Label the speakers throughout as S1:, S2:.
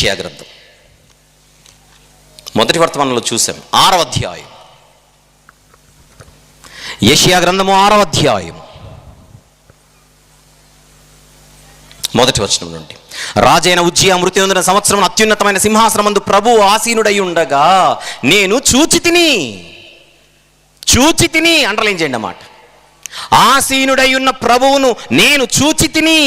S1: యషియా గ్రంథం మొదటి వర్తమానంలో చూసాం. ఆరవ అధ్యాయం యషియా గ్రంథము ఆరవ అధ్యాయం మొదటి వచనం నుండి. రాజైన ఉజ్జియా మృతి ఉందిన సంవత్సరం అత్యున్నతమైన సింహాసనమందు ప్రభు ఆసీనుడై ఉండగా నేను చూచి తిని చూచి తిని అండర్లైన్ చేయండి అన్నమాట. ఆసీనుడై ఉన్న ప్రభువును నేను చూచి తిని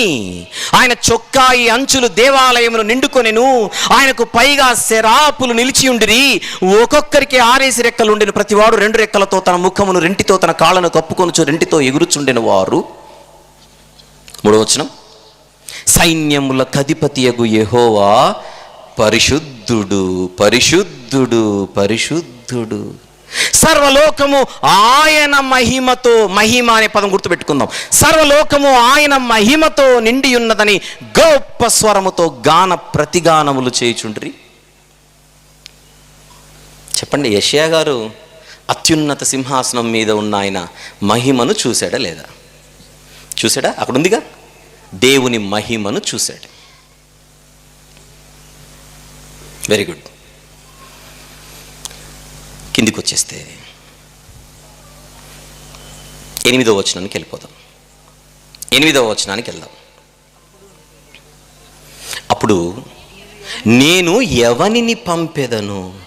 S1: ఆయన చొక్కాయి అంచులు దేవాలయమును నిండుకొనెను ఆయనకు పైగా శరాపులు నిలిచి ఉండిరి. ఒక్కొక్కరికి ఆరేసి రెక్కలుండిన ప్రతివాడు రెండు రెక్కలతో తన ముఖమును రెంటితో తన కాళ్ళను కప్పుకొనుచు రెంటితో ఎగురుచుండెను వారు. మూడవచనం సైన్యముల కధిపతియగు యెహోవా పరిశుద్ధుడు పరిశుద్ధుడు పరిశుద్ధుడు. సర్వలోకము ఆయన మహిమతో మహిమ అనే పదం గుర్తుపెట్టుకుందాం. సర్వలోకము ఆయన మహిమతో నిండి ఉన్నదని గొప్ప స్వరముతో గాన ప్రతిగానములు చేయుచుండ్రి చెప్పండి యషయా గారు అత్యున్నత సింహాసనం మీద ఉన్న ఆయన మహిమను చూశాడా లేదా? చూశాడా? అక్కడ ఉందిగా దేవుని మహిమను చూశాడు. Very good. కిందికి వచ్చేస్తే ఎనిమిదో వచనానికి వెళ్ళిపోదాం. ఎనిమిదో వచనానికి వెళ్దాం. అప్పుడు నేను ఎవనిని పంపెదను?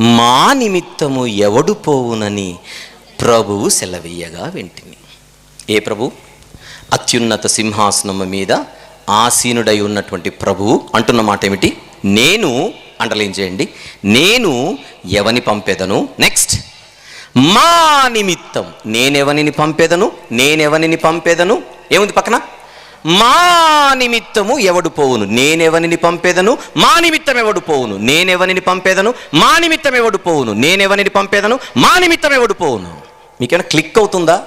S1: మా నిమిత్తము ఎవడు పోవునని ప్రభువు సెలవీయగా వింటిని ఏ ప్రభు? అత్యున్నత సింహాసనము మీద ఆసీనుడై ఉన్నటువంటి ప్రభువు అంటున్న మాట ఏమిటి నేను అండర్లైన్ చేయండి. నేను ఎవని పంపేదను? నెక్స్ట్ మా నిమిత్తం నేనెవనిని పంపేదను? నేనెవనిని పంపేదను? ఏముంది పక్కన? మా నిమిత్తము ఎవడు పోవును? నేనెవనిని పంపేదను? మా నిమిత్తం ఎవడు పోవును? నేనెవనిని పంపేదను? మా నిమిత్తం ఎవడు పోవును? నేనెవనిని పంపేదను? మా నిమిత్తం ఎవడు పోవును? మీకేమైనా క్లిక్ అవుతుందా?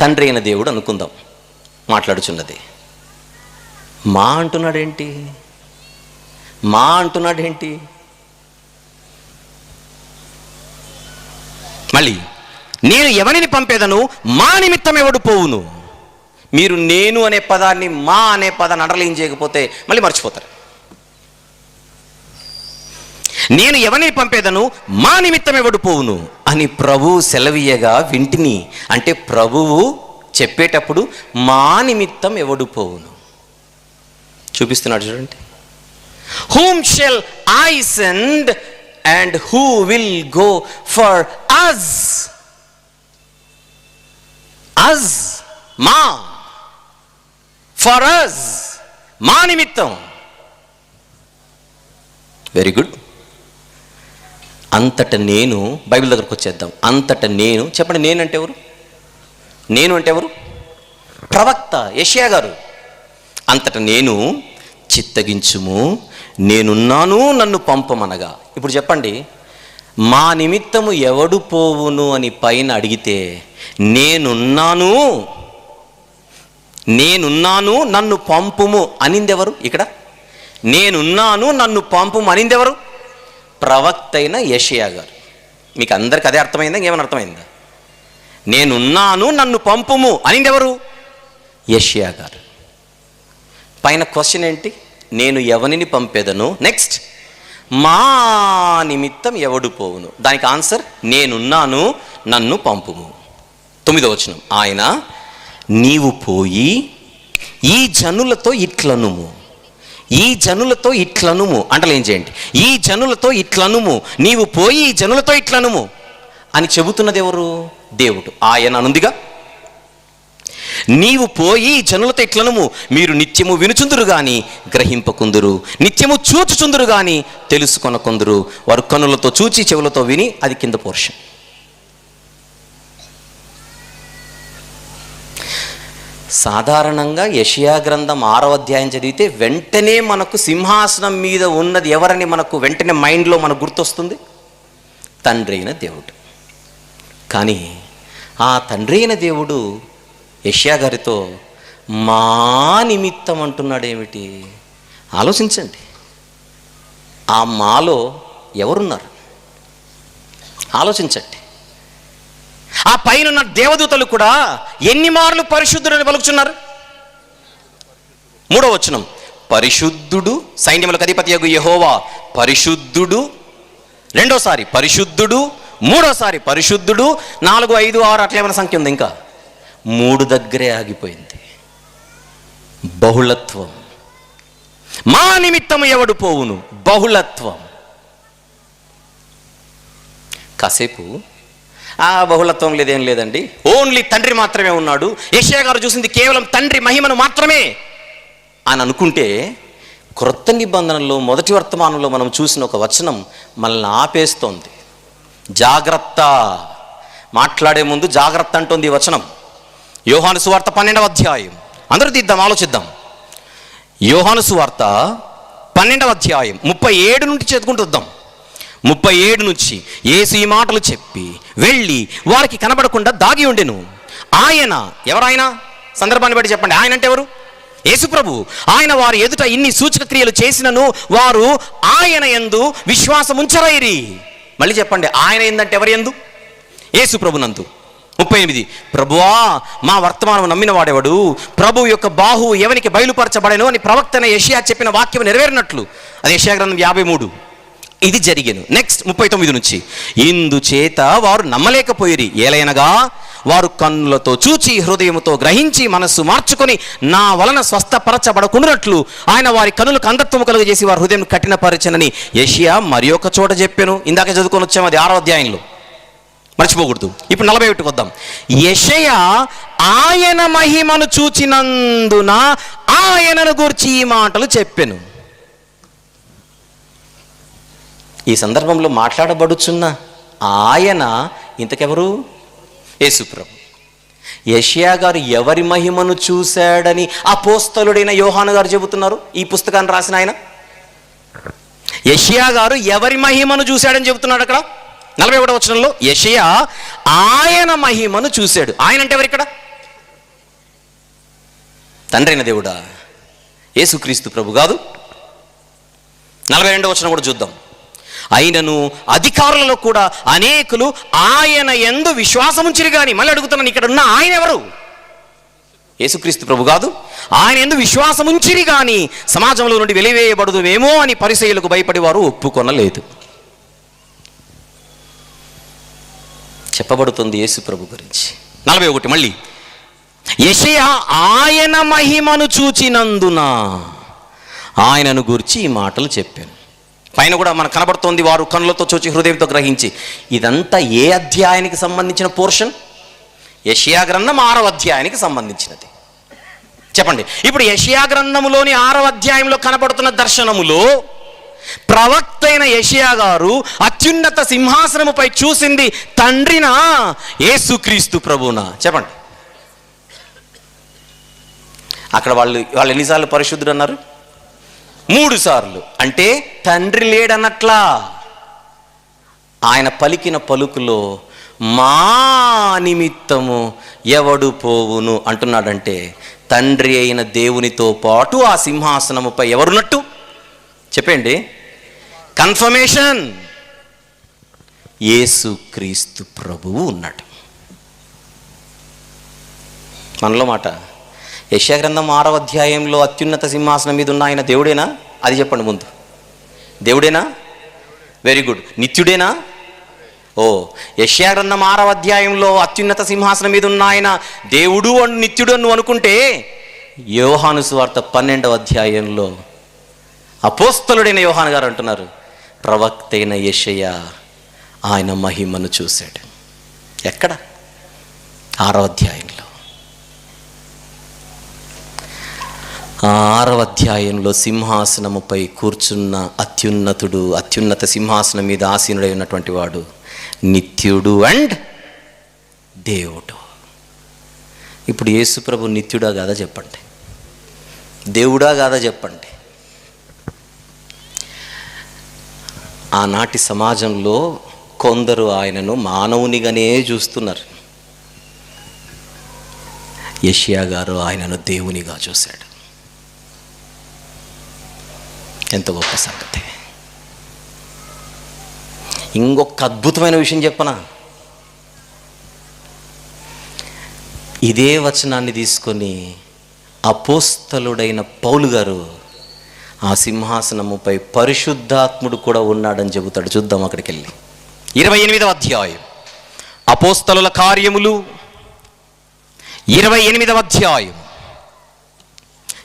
S1: తండ్రి అయిన దేవుడు అనుకుందాం. మాట్లాడుచున్నది. మా అంటున్నాడేంటి? మా అంటున్నాడేంటి? మళ్ళీ నేను ఎవరిని పంపేదను? మా నిమిత్తం ఎవడు పోవును? మీరు నేను అనే పదాన్ని మా అనే పదాన్ని అండర్లైన్ చేయకపోతే మళ్ళీ మర్చిపోతారు. నేను ఎవరిని పంపేదను? మా నిమిత్తం ఎవడు పోవును? అని ప్రభువు సెలవీయగా వింటిని. అంటే ప్రభువు చెప్పేటప్పుడు మా నిమిత్తం ఎవడు పోవును? చూపిస్తున్నాడు చూడండి. Whom shall I send and who will go for us us మా. ఫర్ అజ్ మా నిమిత్తం. వెరీ గుడ్ అంతట నేను బైబిల్ దగ్గరకు వచ్చేద్దాం. అంతట నేను చెప్పండి నేను అంటే ఎవరు? నేను అంటే ఎవరు? ప్రవక్త యషయా గారు. అంతట నేను చిత్తగించుము నేనున్నాను నన్ను పంపమనగా. ఇప్పుడు చెప్పండి మా నిమిత్తము ఎవడు పోవును అని పైన అడిగితే నేనున్నాను నేనున్నాను నన్ను పంపుము అనిందెవరు ఇక్కడ? నేనున్నాను నన్ను పంపుము అనిందెవరు? ప్రవక్త అయిన యషయా గారు. మీకు అందరికి అదే అర్థమైందా? ఇంకేమైనా అర్థమైందా? నేనున్నాను నన్ను పంపుము అనిందెవరు? యషయా గారు. పైన క్వశ్చన్ ఏంటి? నేను ఎవరిని పంపేదను? నెక్స్ట్ మా నిమిత్తం ఎవడు పోవును? దానికి ఆన్సర్ నేనున్నాను నన్ను పంపుము. తొమ్మిదో వచనం. ఆయన నీవు పోయి ఈ జనులతో ఇట్లనుము. ఈ జనులతో ఇట్లనుము. అంటలేం ఏం చేయండి? ఈ జనులతో ఇట్లనుము. నీవు పోయి ఈ జనులతో ఇట్లనుము. అని చెబుతున్నది ఎవరు? దేవుడు. ఆయన అనుందిగా నీవు పోయి జనులతో ఇట్లనము మీరు నిత్యము వినుచుందురు గాని గ్రహింపకుందురు. నిత్యము చూచుచుందురు గాని తెలుసుకొనకుందురు. వారు కనులతో చూచి చెవులతో విని అది కింద పోర్షన్. సాధారణంగా యషియా గ్రంథం ఆరవ అధ్యాయం చదివితే వెంటనే మనకు సింహాసనం మీద ఉన్నది ఎవరని మనకు వెంటనే మైండ్లో మనకు గుర్తొస్తుంది? తండ్రి అయిన దేవుడు. కానీ ఆ తండ్రి అయిన దేవుడు యష్యా గారితో మా నిమిత్తం అంటున్నాడు ఏమిటి ఆలోచించండి. ఆ మాలో ఎవరున్నారు? ఆలోచించండి. ఆ పైన దేవదూతలు కూడా ఎన్ని మార్లు పరిశుద్ధులని పలుకుతున్నారు మూడో వచనం. పరిశుద్ధుడు సైన్యములకు అధిపతి యొక్క యహోవా. పరిశుద్ధుడు రెండోసారి పరిశుద్ధుడు మూడోసారి పరిశుద్ధుడు నాలుగు ఐదు ఆరు అట్లా ఏమైనా సంఖ్య ఉంది ఇంకా? మూడు దగ్గరే ఆగిపోయింది. బహుళత్వం. మా నిమిత్తము ఎవడు పోవును? బహుళత్వం. కాసేపు ఆ బహుళత్వం లేదేం లేదండి. ఓన్లీ తండ్రి మాత్రమే ఉన్నాడు. యెషయా గారు చూసింది కేవలం తండ్రి మహిమను మాత్రమే అని అనుకుంటే క్రొత్త నిబంధనలో మొదటి వర్తమానంలో మనం చూసిన ఒక వచనం మనల్ని ఆపేస్తోంది. జాగ్రత్త. మాట్లాడే ముందు జాగ్రత్త అంటుంది ఈ వచనం. యోహాను సువార్త పన్నెండవ అధ్యాయం. అందరూ తీద్దాం ఆలోచిద్దాం. యోహాను సువార్త పన్నెండవ అధ్యాయం. ముప్పై ఏడు నుండి చదువుకుంటుద్దాం ముప్పై ఏడు నుంచి ఏసు ఈ మాటలు చెప్పి వెళ్ళి వారికి కనబడకుండా దాగి ఉండెను. ఆయన ఎవరాయన? సందర్భాన్ని బట్టి చెప్పండి. ఆయన అంటే ఎవరు? యేసుప్రభు ఆయన వారి ఎదుట ఇన్ని సూచక క్రియలు చేసినను వారు ఆయన ఎందు విశ్వాసం ఉంచరైరి మళ్ళీ చెప్పండి. ఆయన ఏందంటే ఎవరి ఎందు యేసుప్రభునందు ముప్పై ఎనిమిది. ప్రభువా మా వర్తమానం నమ్మిన వాడేవాడు? ప్రభు యొక్క బాహు ఎవనికి బయలుపరచబడను అని ప్రవక్తన యషియా చెప్పిన వాక్యం నెరవేరినట్లు. అది యషియా గ్రంథం యాభై మూడు. ఇది జరిగాను. నెక్స్ట్ ముప్పై తొమ్మిది నుంచి. ఇందుచేత వారు నమ్మలేకపోయిరి. ఏలైనగా వారు కన్నులతో చూచి హృదయంతో గ్రహించి మనస్సు మార్చుకొని నా వలన స్వస్థపరచబడకున్నట్లు ఆయన వారి కనులకు అంధత్వం కలుగజేసి వారి హృదయం కఠినపరచనని యషియా మరి ఒక చోట చెప్పాను. ఇందాక చదువుకొని వచ్చాము అది ఆరో అధ్యాయంలో. మర్చిపోకూడదు. ఇప్పుడు నలభై ఒకటికి వద్దాం. యషయ ఆయన మహిమను చూచినందున ఆయనను గూర్చి ఈ మాటలు చెప్పాను. ఈ సందర్భంలో మాట్లాడబడుచున్న ఆయన ఇంతకెవరు? యేసుప్రభు. యషియా గారు ఎవరి మహిమను చూశాడని అపోస్తలుడైన యోహాను గారు చెబుతున్నారు? ఈ పుస్తకాన్ని రాసిన ఆయన? యషియా గారు ఎవరి మహిమను చూశాడని చెబుతున్నాడు అక్కడ? నలభై ఒకటో వచనంలో యషయా ఆయన మహిమను చూశాడు. ఆయన అంటే ఎవరు ఇక్కడ? తండ్రైన దేవుడా యేసుక్రీస్తు ప్రభు కాదు. నలభై రెండో వచనం కూడా చూద్దాం. అయినను అధికారులలో కూడా అనేకులు ఆయన ఎందు విశ్వాసముంచిరి కానీ మళ్ళీ అడుగుతున్నాను ఇక్కడ ఉన్న ఆయన ఎవరు? యేసుక్రీస్తు ప్రభు కాదు. ఆయన ఎందు విశ్వాసముంచిరి కానీ సమాజంలో నుండి వెలివేయబడుదువేమో అని పరిశైలకు భయపడి వారు ఒప్పుకొనలేదు. చెప్పబడుతుంది యేసు ప్రభు గురించి. నలభై ఒకటి మళ్ళీ. యెషయా ఆయన మహిమను చూచినందున ఆయనను గురించి ఈ మాటలు చెప్పాను. పైన కూడా మనకు కనబడుతోంది వారు కనులతో చూచి హృదయంతో గ్రహించి. ఇదంతా ఏ అధ్యాయానికి సంబంధించిన పోర్షన్? యషియా గ్రంథం ఆరవ అధ్యాయానికి సంబంధించినది. చెప్పండి. ఇప్పుడు యషియా గ్రంథములోని ఆరవ అధ్యాయంలో కనబడుతున్న దర్శనములో ప్రవక్త అయిన యషియా గారు అత్యున్నత సింహాసనముపై చూసింది తండ్రినా ఏసుక్రీస్తు ప్రభునా చెప్పండి. అక్కడ వాళ్ళు వాళ్ళు ఎన్నిసార్లు పరిశుద్ధుడు అన్నారు మూడు సార్లు అంటే తండ్రి లేడన్నట్లా. ఆయన పలికిన పలుకులో మా నిమిత్తము ఎవడు పోవును? అంటున్నాడంటే తండ్రి అయిన దేవునితో పాటు ఆ సింహాసనముపై ఎవరున్నట్టు? చెప్పండి. కన్ఫర్మేషన్ యేసు క్రీస్తు ప్రభువు ఉన్నాడు. మనలో మాట. యశాగ్రంథం ఆరవ అధ్యాయంలో అత్యున్నత సింహాసనం మీద ఉన్న ఆయన దేవుడేనా? అది చెప్పండి ముందు. దేవుడేనా? Very good నిత్యుడేనా? ఓ యశాగ్రంథం ఆరవ అధ్యాయంలో అత్యున్నత సింహాసనం మీద ఉన్న ఆయన దేవుడు అని నిత్యుడు అని అనుకుంటే యోహాను సువార్త పన్నెండవ అధ్యాయంలో అపోస్తలుడైన యోహాన్ గారు అంటున్నారు ప్రవక్త అయిన యషయ ఆయన మహిమను చూశాడు. ఎక్కడ? ఆరవ అధ్యాయంలో. ఆరవ అధ్యాయంలో సింహాసనముపై కూర్చున్న అత్యున్నతుడు అత్యున్నత సింహాసనం మీద ఆసీనుడై ఉన్నటువంటి వాడు నిత్యుడు అండ్ దేవుడు. ఇప్పుడు యేసుప్రభు నిత్యుడా కాదా చెప్పండి? దేవుడా కాదా చెప్పండి? ఆనాటి సమాజంలో కొందరు ఆయనను మానవునిగానే చూస్తున్నారు. యషియా గారు ఆయనను దేవునిగా చూశాడు. ఎంత గొప్ప సంగతి. ఇంకొక అద్భుతమైన విషయం చెప్పనా? ఇదే వచనాన్ని తీసుకొని అపోస్తలుడైన పౌలు గారు ఆ సింహాసనముపై పరిశుద్ధాత్ముడు కూడా ఉన్నాడని చెబుతాడు. చూద్దాం అక్కడికి వెళ్ళి ఇరవై ఎనిమిదవ అధ్యాయం. అపోస్తలుల కార్యములు. ఇరవై ఎనిమిదవ అధ్యాయం.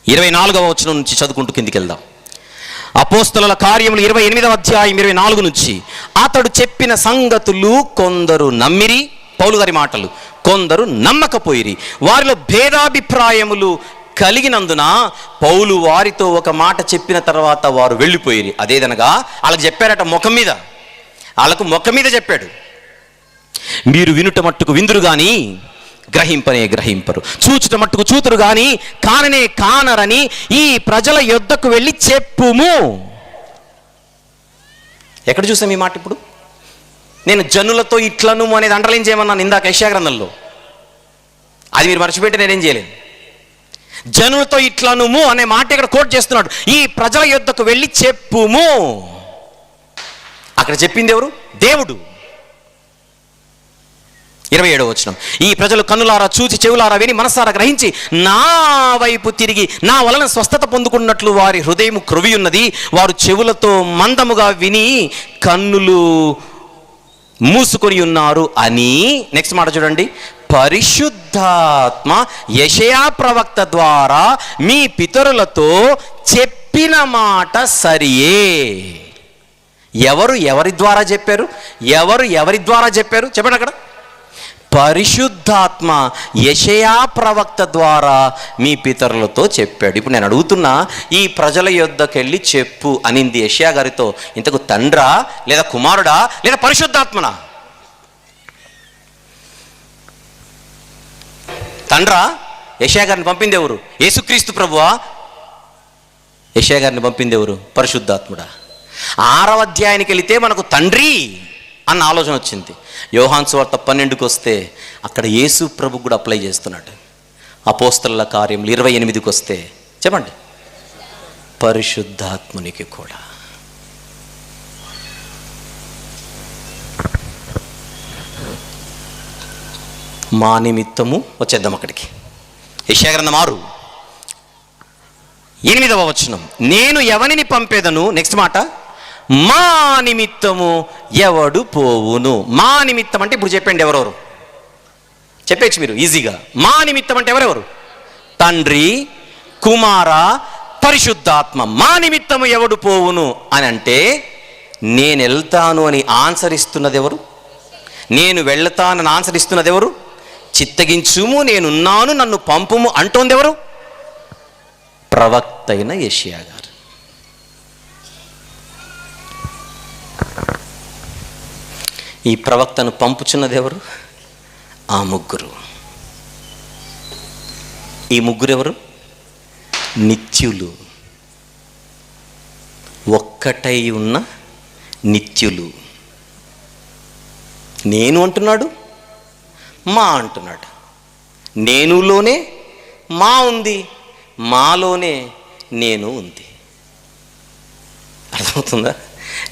S1: ఇరవై నాలుగవ వచనం నుంచి చదువుకుంటూ కిందికి వెళ్దాం అపోస్తలుల కార్యములు ఇరవై ఎనిమిదవ అధ్యాయం ఇరవై నాలుగు నుంచి. అతడు చెప్పిన సంగతులు కొందరు నమ్మిరి. పౌలు గారి మాటలు కొందరు నమ్మకపోయిరి. వారిలో భేదాభిప్రాయములు కలిగినందున పౌలు వారితో ఒక మాట చెప్పిన తర్వాత వారు వెళ్ళిపోయిరి. అదేదనగా వాళ్ళకి చెప్పారట ముఖం మీద. వాళ్ళకు ముఖం మీద చెప్పాడు. మీరు వినుట మట్టుకు విందురు కానీ గ్రహింపనే గ్రహింపరు. చూచుట మట్టుకు చూతురు కానీ కాననే కానరని ఈ ప్రజల యొద్దకు వెళ్ళి చెప్పుము. ఎక్కడ చూసాం ఈ మాట ఇప్పుడు? నేను జనులతో ఇట్లను అనేది అండర్లైన్ చేయమన్నాను ఇందాక యశాగ్రంథంలో అది మీరు మర్చిపెట్టి నేనేం చేయలేను. జనులతో ఇట్లనుము అనే మాట ఇక్కడ కోట్ చేస్తున్నాడు. ఈ ప్రజల యుద్ధకు వెళ్ళి చెప్పుము. అక్కడ చెప్పింది ఎవరు? దేవుడు. ఇరవై ఏడవ వచ్చిన ఈ ప్రజలు కన్నులారా చూచి చెవులారా విని మనసారా గ్రహించి నా వైపు తిరిగి నా వలన స్వస్థత పొందుకున్నట్లు వారి హృదయం క్రువి ఉన్నది వారు చెవులతో మందముగా విని కన్నులు మూసుకొని ఉన్నారు అని. నెక్స్ట్ మాట చూడండి. పరిశుద్ధాత్మ యషయా ప్రవక్త ద్వారా మీ పితరులతో చెప్పిన మాట సరియే. ఎవరు ఎవరి ద్వారా చెప్పారు? ఎవరు ఎవరి ద్వారా చెప్పారు? చెప్పండి అక్కడ. పరిశుద్ధాత్మ యషయా ప్రవక్త ద్వారా మీ పితరులతో చెప్పాడు. ఇప్పుడు నేను అడుగుతున్నా ఈ ప్రజల యొద్దకెళ్ళి చెప్పు అనింది యషయా గారితో. ఇంతకు తండ్రా లేదా కుమారుడా లేదా పరిశుద్ధాత్మనా? తండ్రా యషయా గారిని పంపింది ఎవరు? యేసుక్రీస్తు ప్రభువా? యషయా గారిని పంపింది ఎవరు? పరిశుద్ధాత్ముడా. ఆరవ అధ్యాయానికి వెళితే మనకు తండ్రి అన్న ఆలోచన వచ్చింది. యోహాన్స్ వార్త పన్నెండుకి వస్తే అక్కడ యేసు ప్రభు కూడా అప్లై చేస్తున్నాడు. అపోస్తల కార్యములు ఇరవై ఎనిమిదికి వస్తే చెప్పండి. పరిశుద్ధాత్మునికి కూడా. మా నిమిత్తము వచ్చేద్దాం అక్కడికి. యశాగ్రంథం ఆరు. ఎనిమిదవ వచనం. నేను ఎవరిని పంపేదను? నెక్స్ట్ మాట. మా నిమిత్తము ఎవడు పోవును? మా నిమిత్తం అంటే ఇప్పుడు చెప్పండి ఎవరెవరు? చెప్పచ్చు మీరు ఈజీగా. మా నిమిత్తం అంటే ఎవరెవరు? తండ్రి కుమార పరిశుద్ధాత్మ. మా నిమిత్తము ఎవడు పోవును? అని అంటే నేను వెళ్తాను అని ఆన్సర్ ఇస్తున్నది ఎవరు? నేను వెళ్తానని ఆన్సర్ ఇస్తున్నది ఎవరు? చిత్తగించుము నేనున్నాను నన్ను పంపుము అంటోంది ఎవరు? ప్రవక్త అయిన ఏషియా గారు. ఈ ప్రవక్తను పంపుచున్నది ఎవరు? ఆ ముగ్గురు. ఈ ముగ్గురు ఎవరు? నిత్యులు. ఒక్కటై ఉన్న నిత్యులు. నేను అంటున్నాడు మా అంటున్నాడు. నేనులోనే మా ఉంది మాలోనే నేను ఉంది. అర్థమవుతుందా?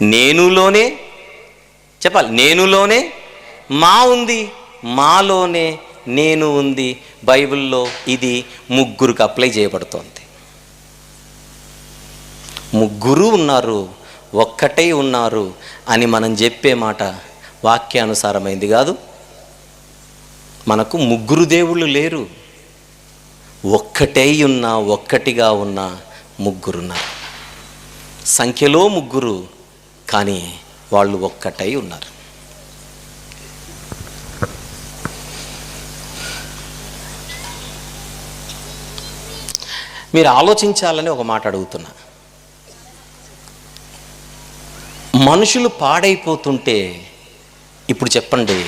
S1: నేనులోనే చెప్పాలి నేనులోనే మా ఉంది మాలోనే నేను ఉంది. బైబిల్లో ఇది ముగ్గురికి అప్లై చేయబడుతోంది. ముగ్గురు ఉన్నారు ఒక్కటే ఉన్నారు అని మనం చెప్పే మాట వాక్యానుసారమైంది కాదు. మనకు ముగ్గురు దేవుళ్ళు లేరు. ఒక్కటై ఉన్న ఒక్కటిగా ఉన్న ముగ్గురున్నారు. సంఖ్యలో ముగ్గురు కానీ వాళ్ళు ఒక్కటై ఉన్నారు. మీరు ఆలోచించాలని ఒక మాట అడుగుతున్నా. మనుషులు పాడైపోతుంటే ఇప్పుడు చెప్పండి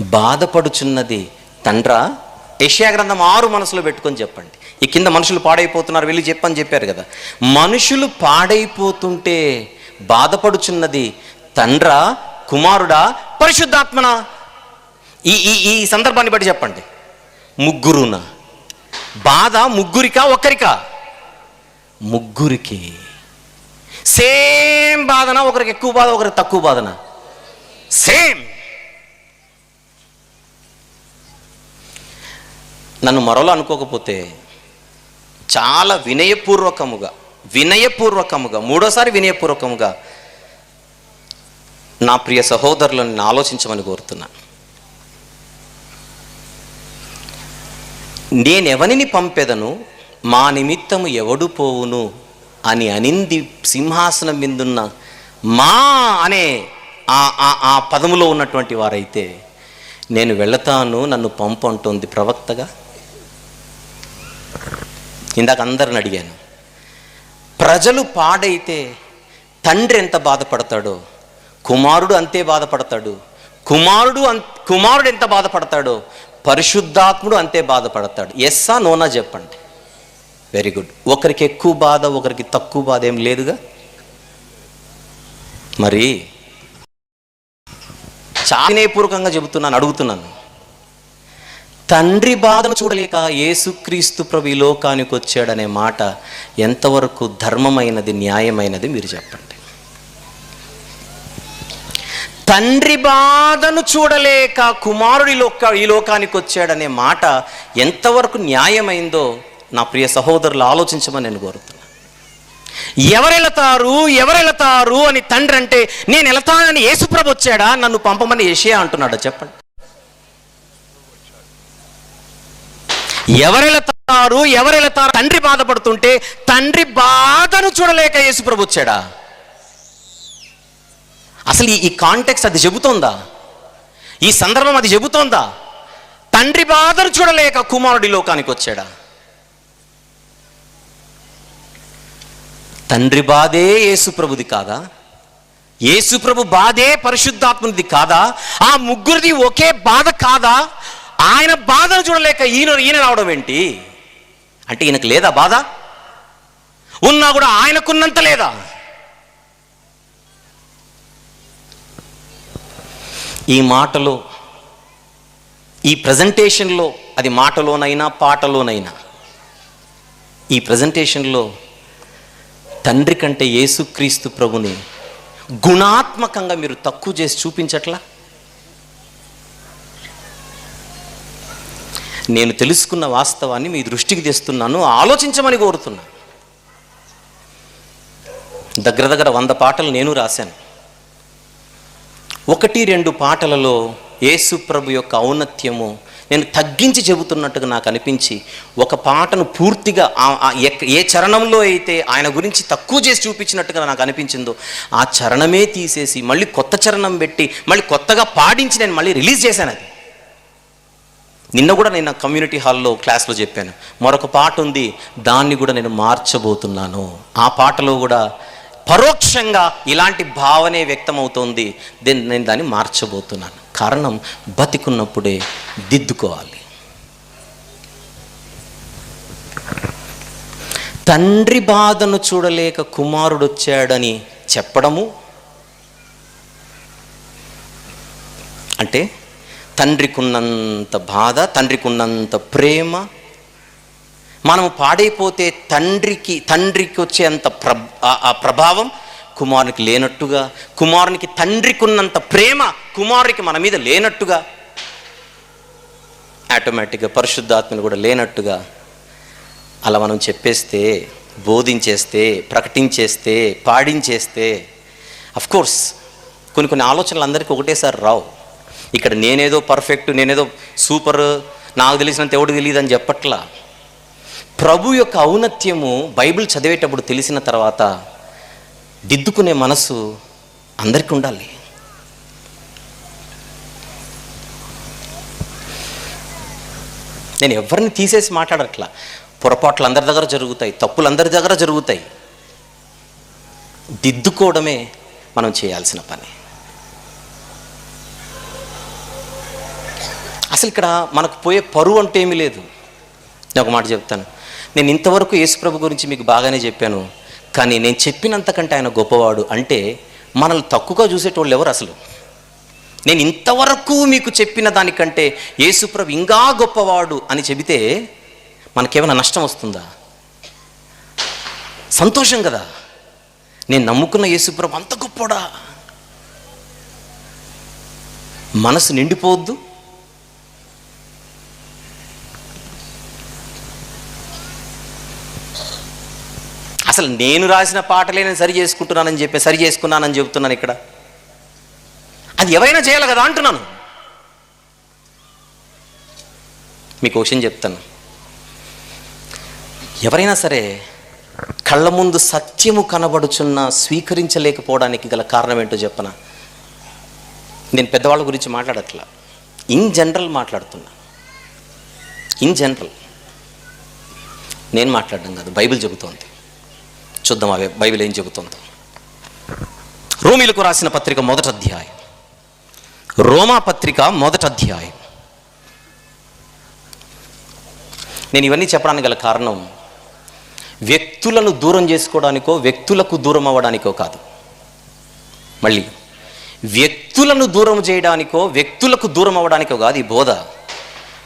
S1: బాధపడుచున్నది తండ్రా? యెషయా గ్రంథం ఆరు మనసులో పెట్టుకొని చెప్పండి. ఈ కింద మనుషులు పాడైపోతున్నారు వెళ్ళి చెప్పని చెప్పారు కదా. మనుషులు పాడైపోతుంటే బాధపడుచున్నది తండ్రా కుమారుడా పరిశుద్ధాత్మన? ఈ ఈ ఈ సందర్భాన్ని బట్టి చెప్పండి. ముగ్గురున? బాధ ముగ్గురికా ఒక్కరికా? ముగ్గురికి. సేమ్ బాధన ఒకరికి ఎక్కువ బాధ ఒకరికి తక్కువ బాధన? సేమ్. నన్ను మరోలా అనుకోకపోతే చాలా వినయపూర్వకముగా వినయపూర్వకముగా మూడోసారి వినయపూర్వకముగా నా ప్రియ సహోదరులను ఆలోచించమని కోరుతున్నాను నేనెవనిని పంపెదను? మా నిమిత్తము ఎవడు పోవును? అని అనింది సింహాసనం మీదున్న మా అనే ఆ ఆ పదములో ఉన్నటువంటి వారైతే నేను వెళతాను నన్ను పంపు అంటోంది ప్రవక్తగా. ఇందాక అందరిని అడిగాను. ప్రజలు పాడైతే తండ్రి ఎంత బాధపడతాడో కుమారుడు అంతే బాధపడతాడు కుమారుడు అం కుమారుడు ఎంత బాధపడతాడో పరిశుద్ధాత్ముడు అంతే బాధపడతాడు. ఎస్సా నోనా చెప్పండి. వెరీ గుడ్ ఒకరికి ఎక్కువ బాధ ఒకరికి తక్కువ బాధ ఏం లేదుగా? మరి చానేపూర్వకంగా చెబుతున్నాను అడుగుతున్నాను. తండ్రి బాధను చూడలేక యేసుక్రీస్తు ప్రభు ఈ లోకానికి వచ్చాడనే మాట ఎంతవరకు ధర్మమైనది న్యాయమైనది మీరు చెప్పండి. తండ్రి బాధను చూడలేక కుమారుడి లోక ఈ లోకానికి వచ్చాడనే మాట ఎంతవరకు న్యాయమైందో నా ప్రియ సహోదరులు ఆలోచించమని నేను కోరుతున్నా. ఎవరెళతారు ఎవరెళతారు అని తండ్రి అంటే నేను వెళతానని యేసుప్రభు వచ్చాడా? నన్ను పంపమని ఏషియా అంటున్నాడా? చెప్పండి. ఎవరెళతారు ఎవరెళతారు? తండ్రి బాధపడుతుంటే తండ్రి బాధను చూడలేక యేసుప్రభు వచ్చాడా? అసలు ఈ- కాంటెక్స్ అది చెబుతోందా? ఈ సందర్భం అది చెబుతోందా? తండ్రి బాధను చూడలేక కుమారుడి లోకానికి వచ్చాడా? తండ్రి బాధే యేసుప్రభుది కాదా? యేసుప్రభు బాధే పరిశుద్ధాత్మునిది కాదా? ఆ ముగ్గురిది ఒకే బాధ కాదా? ఆయన బాధను చూడలేక ఈయన ఈయన రావడం ఏంటి? అంటే ఈయనకు లేదా బాధ? ఉన్నా కూడా ఆయనకున్నంత లేదా? ఈ మాటలో ఈ ప్రజెంటేషన్లో అది మాటలోనైనా పాటలోనైనా ఈ ప్రజెంటేషన్లో తండ్రి కంటే యేసుక్రీస్తు ప్రభుని గుణాత్మకంగా మీరు తక్కువ చేసి చూపించట్లా? నేను తెలుసుకున్న వాస్తవాన్ని మీ దృష్టికి తెస్తున్నాను ఆలోచించమని కోరుతున్నా. దగ్గర దగ్గర వంద పాటలు నేను రాశాను. ఒకటి రెండు పాటలలో యేసుప్రభు యొక్క ఔన్నత్యము నేను తగ్గించి చెబుతున్నట్టుగా నాకు అనిపించి ఒక పాటను పూర్తిగా ఏ చరణంలో అయితే ఆయన గురించి తక్కువ చేసి చూపించినట్టుగా నాకు అనిపించిందో ఆ చరణమే తీసేసి మళ్ళీ కొత్త చరణం పెట్టి మళ్ళీ కొత్తగా పాడించి నేను మళ్ళీ రిలీజ్ చేశాను అది. నిన్న కూడా నేను కమ్యూనిటీ హాల్లో క్లాస్లో చెప్పాను. మరొక పాట ఉంది దాన్ని కూడా నేను మార్చబోతున్నాను. ఆ పాటలో కూడా పరోక్షంగా ఇలాంటి భావనే వ్యక్తమవుతోంది దెన్ నేను దాన్ని మార్చబోతున్నాను. కారణం బతికున్నప్పుడే దిద్దుకోవాలి. తండ్రి బాధను చూడలేక కుమారుడు వచ్చాడని చెప్పడము? అంటే తండ్రికున్నంత బాధ తండ్రికున్నంత ప్రేమ. మనము పాడైపోతే తండ్రికి తండ్రికి వచ్చేంత అంత ఆ- ఆ ప్రభావం కుమారునికి లేనట్టుగా కుమారునికి తండ్రికి ఉన్నంత ప్రేమ కుమారునికి మన మీద లేనట్టుగా ఆటోమేటిక్గా పరిశుద్ధాత్మను కూడా లేనట్టుగా అలా మనం చెప్పేస్తే బోధించేస్తే ప్రకటించేస్తే పాడించేస్తే అఫ్కోర్స్ కొన్ని కొన్ని ఆలోచనలు అందరికీ ఒకటేసారి రావు. ఇక్కడ నేనేదో పర్ఫెక్ట్ నేనేదో సూపర్ నాకు తెలిసినంత ఎవడు తెలియదు అని చెప్పట్లా. ప్రభు యొక్క ఔన్నత్యము బైబిల్ చదివేటప్పుడు తెలిసిన తర్వాత దిద్దుకునే మనసు అందరికీ ఉండాలి. నేను ఎవరిని తీసేసి మాట్లాడట్లా? పొరపాట్లు అందరి దగ్గర జరుగుతాయి తప్పులు అందరి దగ్గర జరుగుతాయి. దిద్దుకోవడమే మనం చేయాల్సిన పని. అసలు ఇక్కడ మనకు పోయే పరువు అంటే ఏమీ లేదు. నేను ఒక మాట చెప్తాను. నేను ఇంతవరకు యేసుప్రభు గురించి మీకు బాగానే చెప్పాను. కానీ నేను చెప్పినంతకంటే ఆయన గొప్పవాడు అంటే మనల్ని తక్కువగా చూసేటోళ్ళు ఎవరు అసలు? నేను ఇంతవరకు మీకు చెప్పిన దానికంటే యేసుప్రభు ఇంకా గొప్పవాడు అని చెబితే మనకేమైనా నష్టం వస్తుందా? సంతోషం కదా. నేను నమ్ముకున్న యేసుప్రభు అంత గొప్పడా మనసు నిండిపోవద్దు. అసలు నేను రాసిన పాటలే నేను సరి చేసుకుంటున్నానని చెప్పి సరి చేసుకున్నానని చెబుతున్నాను ఇక్కడ. అది ఎవరైనా చేయాలి కదా అంటున్నాను. మీకు క్వశ్చన్ చెప్తాను. ఎవరైనా సరే కళ్ళ ముందు సత్యము కనబడుచున్న స్వీకరించలేకపోవడానికి గల కారణం ఏంటో చెప్పనా? నేను పెద్దవాళ్ళ గురించి మాట్లాడట్లా. ఇన్ జనరల్ మాట్లాడుతున్నా. In general. నేను మాట్లాడడం కాదు బైబిల్ చెబుతోంది. చూద్దాం అవి బైబిల్ ఏం చెబుతుందో. రోమిలకు రాసిన పత్రిక మొదటి అధ్యాయం. రోమా పత్రిక మొదటి అధ్యాయం. నేను ఇవన్నీ చెప్పడానికి గల కారణం వ్యక్తులను దూరం చేసుకోవడానికో వ్యక్తులకు దూరం అవ్వడానికో కాదు. మళ్ళీ వ్యక్తులను దూరం చేయడానికో వ్యక్తులకు దూరం అవ్వడానికో కాదు ఈ బోధ.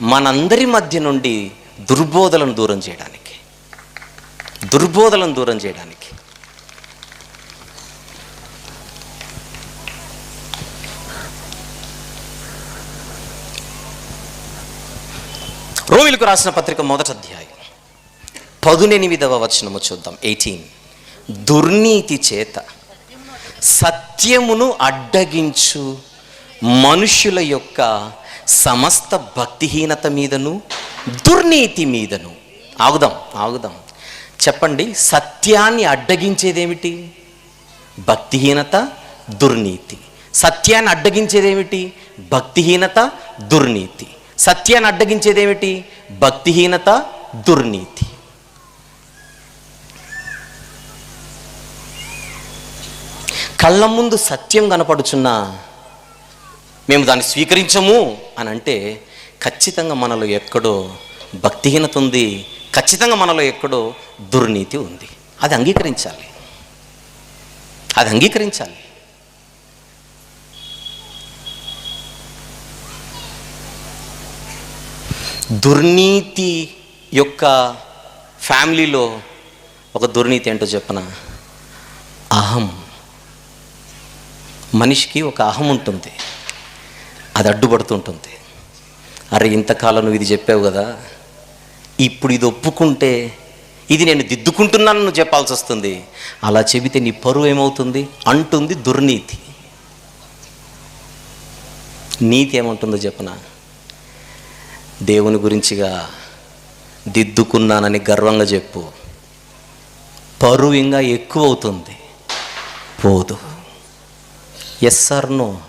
S1: మనందరి మధ్య నుండి దుర్బోధలను దూరం చేయడానికి. దుర్బోధలను దూరం చేయడానికి. రోమిలకు రాసిన పత్రిక మొదటి అధ్యాయం. పదునెనిమిదవ వచనము చూద్దాం. ఎయిటీన్. దుర్నీతి చేత సత్యమును అడ్డగించు మనుషుల యొక్క సమస్త భక్తిహీనత మీదను దుర్నీతి మీదను. ఆగుదాం ఆగుదాం. చెప్పండి సత్యాన్ని అడ్డగించేదేమిటి? భక్తిహీనత దుర్నీతి. సత్యాన్ని అడ్డగించేదేమిటి? భక్తిహీనత దుర్నీతి. సత్యాన్ని అడ్డగించేదేమిటి? భక్తిహీనత దుర్నీతి. కళ్ళ ముందు సత్యం కనపడుచున్నా మేము దాన్ని స్వీకరించము అని అంటే ఖచ్చితంగా మనలో ఎక్కడో భక్తిహీనత ఉంది ఖచ్చితంగా మనలో ఎక్కడో దుర్నీతి ఉంది. అది అంగీకరించాలి. అది అంగీకరించాలి. దుర్నీతి యొక్క ఫ్యామిలీలో ఒక దుర్నీతి ఏంటో చెప్పన? అహం. మనిషికి ఒక అహం ఉంటుంది. అది అడ్డుపడుతుంటుంది. అరే ఇంతకాలం నువ్వు ఇది చెప్పావు కదా. ఇప్పుడు ఇది ఒప్పుకుంటే ఇది నేను దిద్దుకుంటున్నాను చెప్పాల్సి వస్తుంది. అలా చెబితే నీ పరువు ఏమవుతుంది? అంటుంది దుర్నీతి. నీతి ఏమంటుందో చెప్పనా? దేవుని గురించిగా దిద్దుకున్నానని గర్వంగా చెప్పు. పరువు ఇంకా ఎక్కువ అవుతుంది పోదు. Yes sir no.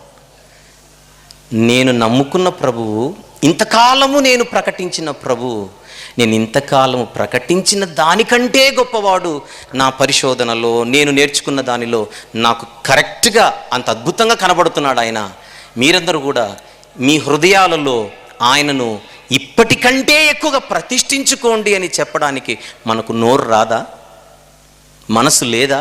S1: నేను నమ్ముకున్న ప్రభువు ఇంతకాలము నేను ప్రకటించిన ప్రభు నేను ఇంతకాలము ప్రకటించిన దానికంటే గొప్పవాడు నా పరిశోధనలో నేను నేర్చుకున్న దానిలో నాకు కరెక్ట్గా అంత అద్భుతంగా కనబడుతున్నాడు ఆయన. మీరందరూ కూడా మీ హృదయాలలో ఆయనను ఇప్పటికంటే ఎక్కువగా ప్రతిష్ఠించుకోండి అని చెప్పడానికి మనకు నోరు రాదా? మనసు లేదా?